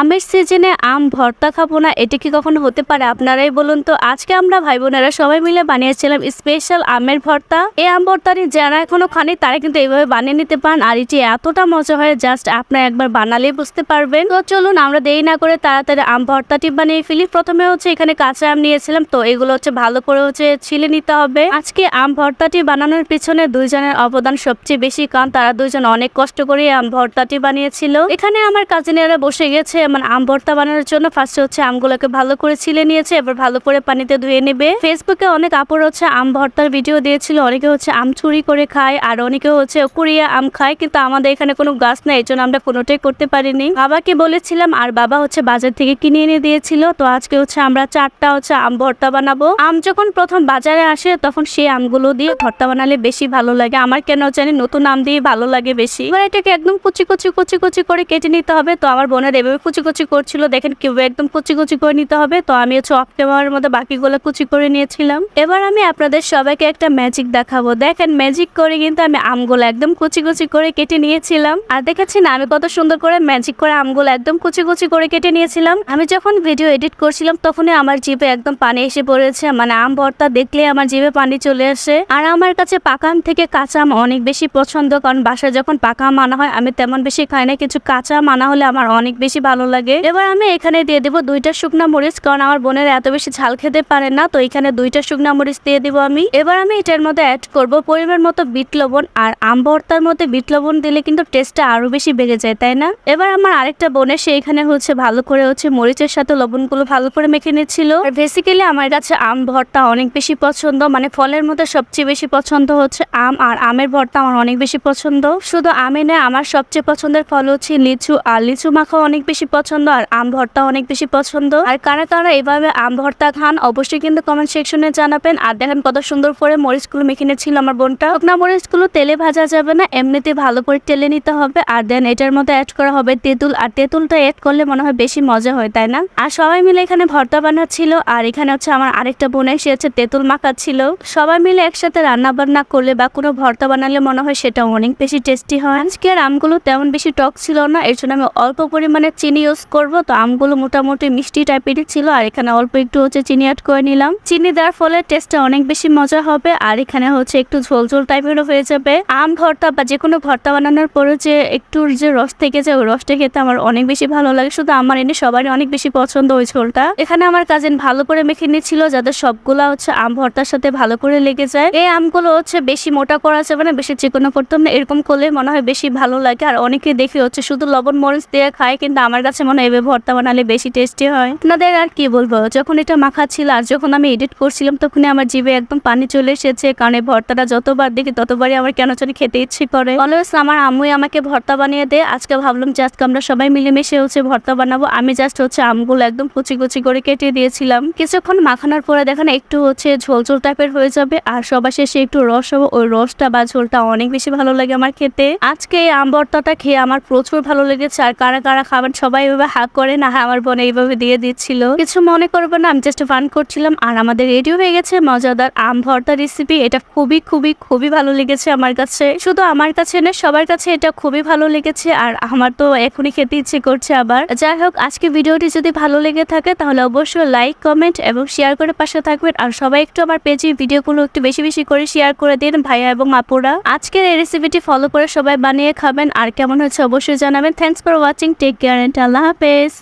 আমের সিজনে আম ভর্তা খাব না, এটি কি কখনো হতে পারে? আপনারাই বলুন তো। আজকে আমরা ভাই বোনেরা সবাই মিলে বানিয়েছিলাম স্পেশাল আমের ভর্তা। এই আম ভর্তাটি যারা এখনও খানি তারা কিন্তু এইভাবে বানিয়ে নিতে পারেন। আর এটি এতটা মজা হয় জাস্ট আপনারা একবার বানালেই বুঝতে পারবেন। তো চলুন, আমরা দেরি না করে তাড়াতাড়ি আম ভর্তাটি বানিয়ে ফেলি। প্রথমে হচ্ছে এখানে কাঁচা আম নিয়েছিলাম, তো এগুলো হচ্ছে ভালো করে হচ্ছে ছিলে নিতে হবে। আজকে আম ভর্তাটি বানানোর পিছনে দুইজনের অবদান সবচেয়ে বেশি, কারণ তারা দুইজন অনেক কষ্ট করে আম ভর্তাটি বানিয়েছিল। এখানে আমার কাজিনেরা বসে গেছে মানে আম ভর্তা বানানোর জন্য ফার্স্টে হচ্ছে আমগুলোকে ভালো করে ছিলে নিয়েছে, এবার ভালো করে পানিতে ধুয়ে নেবে। ফেসবুকে অনেক আপুর হচ্ছে আম ভর্তার ভিডিও দিয়েছিল, অনেকে হচ্ছে আম চুরি করে খায়, আর অনেকে হচ্ছে কুড়িয়ে আম খায়, কিন্তু আমাদের এখানে কোনো গাছ নেই, এই জন্য আমরা কোনোটাই করতে পারিনি। বাবাকে বলেছিলাম, আর বাবা হচ্ছে বাজার থেকে কিনে এনে দিয়েছিল, তো আজকে হচ্ছে আমরা চারটা হচ্ছে আম ভর্তা বানাবো। আম যখন প্রথম বাজারে আসে, তখন সেই আমগুলো দিয়ে ভর্তা বানালে বেশি ভালো লাগে। আমার কেন জানি নতুন আম দিয়ে ভালো লাগে বেশি। এবার এটাকে একদম কুচি কুচি কুচি কুচি করে কেটে নিতে হবে, তো আমার বোনের এভাবে কুচি কুচি করছিল। দেখেন, কেউ একদম কুচি কুচি করে নিতে হবে। তো আমি হচ্ছে অফ ক্যামেরার মধ্যে বাকিগুলো কুচি করে নিয়েছিলাম। এবার আমি আপনাদের সবাইকে একটা ম্যাজিক দেখাবো। দেখেন ম্যাজিক করে কিন্তু আমি আমগুলো একদম কুচি কুচি করে কেটে নিয়েছিলাম। আর দেখেছি না আমি কত সুন্দর করে ম্যাজিক করে আমগুলো একদম কুচি কুচি করে কেটে নিয়েছিলাম। আমি যখন ভিডিও এডিট করছিলাম, তখনই আমার জিভে একদম পানি এসে পড়েছে। মানে আম ভর্তা দেখলে আমার জিভে পানি চলে আসে। আর আমার কাছে পাকা আম থেকে কাঁচা আম অনেক বেশি পছন্দ। কারণ বাসায় যখন পাকা আম আনা হয়, আমি তেমন বেশি খাই না। কিছু কাঁচা আম আনা হলে আমার অনেক বেশি ভালো লাগে। এবার আমি এখানে দিয়ে দেবো দুইটা শুকনা মরিচ, কারণ আমার বোনের এত বেশি ঝাল খেতে পারে না, তো এখানে দুইটা শুকনা মরিচ দিয়ে দিব আমি। এবার আমি এটার মধ্যে অ্যাড করব পরিমাণ মতো বিট লবণ, আর আম ভর্তার মধ্যে বিট লবণ দিলে কিন্তু টেস্টটা আরও বেশি বেড়ে যায়, তাই না? এবার আমার আরেকটা বোনের সে এখানে হচ্ছে ভালো করে হচ্ছে মরিচের সাথে লবণগুলো ভালো করে মেখে নিচ্ছিল। আর বেসিক্যালি আমার কাছে আম ভর্তা অনেক বেশি পছন্দ মানে ফলের মধ্যে সবচেয়ে বেশি পছন্দ হচ্ছে আম, আর আমের ভর্তা আমার অনেক বেশি পছন্দ। শুধু আমে নয়, আমার সবচেয়ে পছন্দের ফল হচ্ছে লিচু, আর লিচু মাখা অনেক বেশি পছন্দ আর আম ভর্তা অনেক বেশি পছন্দ। আর কারা কারা এভাবে আম ভর্তা খান, অবশ্যই কিন্তু কমেন্ট সেকশনে জানাবেন। আর দেখেন কত সুন্দর করে মরিচগুলো মেখে নিচ্ছিল আমার বোনটা। শুকনা মরিচগুলো তেলে ভাজা যাবে না, এমনিতে ভালো করে তেলে নিতে হবে। আর দেন এটার মধ্যে অ্যাড করা হবে তেঁতুল। আর তেঁতুলটা অ্যাড করলে মনে হয় বেশি মজা হয়, তাই না? আর সবাই মিলে এখানে ভর্তা বানাচ্ছিল। আর এখানে হচ্ছে আমার আরেকটা বোন সে হচ্ছে তেঁতুল মাখাচ্ছিল। সবাই মিলে একসাথে রান্না বান্না করলে বা কোনো ভর্তা বানালে মনে হয় সেটা অনেক বেশি টেস্টি হয়। আজকের আমগুলো তেমন বেশি টক ছিল না, এর জন্য আমি অল্প পরিমাণে চিনি ইউজ করব, তো আমগুলো মোটামুটি মিষ্টি টাইপেরই ছিল, আর এখানে অল্প একটু হচ্ছে চিনি অ্যাড করে নিলাম। চিনি দেওয়ার ফলে টেস্টটা অনেক বেশি মজা হবে, আর এখানে হচ্ছে একটু ঝোল ঝোল টাইপেরও হয়ে যাবে। আম ভর্তা বা যে কোনো ভর্তা বানানোর পরে যে একটু যে রস থেকে যায়, ওই রসটা খেতে আমার অনেক বেশি ভালো লাগে। শুধু আমার এনে সবারই অনেক বেশি পছন্দ ওই ঝোলটা। এখানে আমার কাজিন ভালো করে মেখে নিচ্ছিল যাতে সবগুলা হচ্ছে আম ভর্তার সাথে ভালো করে লেগে যায়। এই আমগুলো হচ্ছে বেশি মোটা করা যাবে না, বেশি চিকনো করতে হবে না, এরকম করলে মনে হয় বেশি ভালো লাগে। আর অনেকে দেখি হচ্ছে শুধু লবণ মরিচ দিয়ে খায়, কিন্তু আমার কাছে মনে হয় এভাবে ভর্তা বানালে বেশি টেস্টি হয়। আপনাদের আর কি বলব? যখন এটা মাখা ছিল আর যখন আমি এডিট করছিলাম, তখনই আমার জিভে একদম পানি চলে এসেছে, কারণ এই ভর্তাটা যতবার দেখি, ততবারই আমার কেন জানি খেতে ইচ্ছে করে। অলওয়েজ আমার আম্মুই আমাকে ভর্তা বানিয়ে দেয় আজকে ভাবলাম যে আজকে আমরা সবাই মিলেমিশে হচ্ছে ভর্তা বানাবো। আমি জাস্ট হচ্ছে আমগুলো একদম কুচি কুচি করে কেটে দিয়েছিলাম। কিছুক্ষণ মাখানোর পরে দেখেন একটু হচ্ছে ঝোল ঝোল টাইপের হয়ে যাবে, আর সবার শেষে একটু রস হবে। ওই রসটা বা ঝোলটা অনেক বেশি ভালো লাগে আমার খেতে। আজকে এই আম ভর্তাটা খেয়ে আমার প্রচুর ভালো লেগেছে। আর কারা কারা খাবেন সবাই এভাবে হাক করে, না, আমার বোন এইভাবে দিয়ে দিচ্ছিল। কিছু মনে করব না, আমি জাস্ট ফান করছিলাম। আর আমাদের রেডিও হয়ে গেছে, মজাদার আম ভর্তা রেসিপি এটা খুবই খুবই খুবই ভালো লেগেছে আমার কাছে। শুধু আমার কাছে না সবার কাছে এটা খুবই ভালো লেগেছে, আর আমার তো এখনই খেতে ইচ্ছে করছে আবার। যাই হোক, আজকে ভিডিওটি যদি ভালো লেগে থাকে, তাহলে অবশ্যই লাইক কমেন্ট এবং শেয়ার করে পাশে থাকবেন। আর সবাই একটু আমার পেজে ভিডিওগুলো একটু বেশি বেশি করে শেয়ার করে দিন, ভাইয়া এবং আপুরা। আজকের এই রেসিপিটি ফলো করে সবাই বানিয়ে খাবেন। আর কেমন হচ্ছে অবশ্যই জানাবেন। Thanks for watching take care and Allah হাফেজ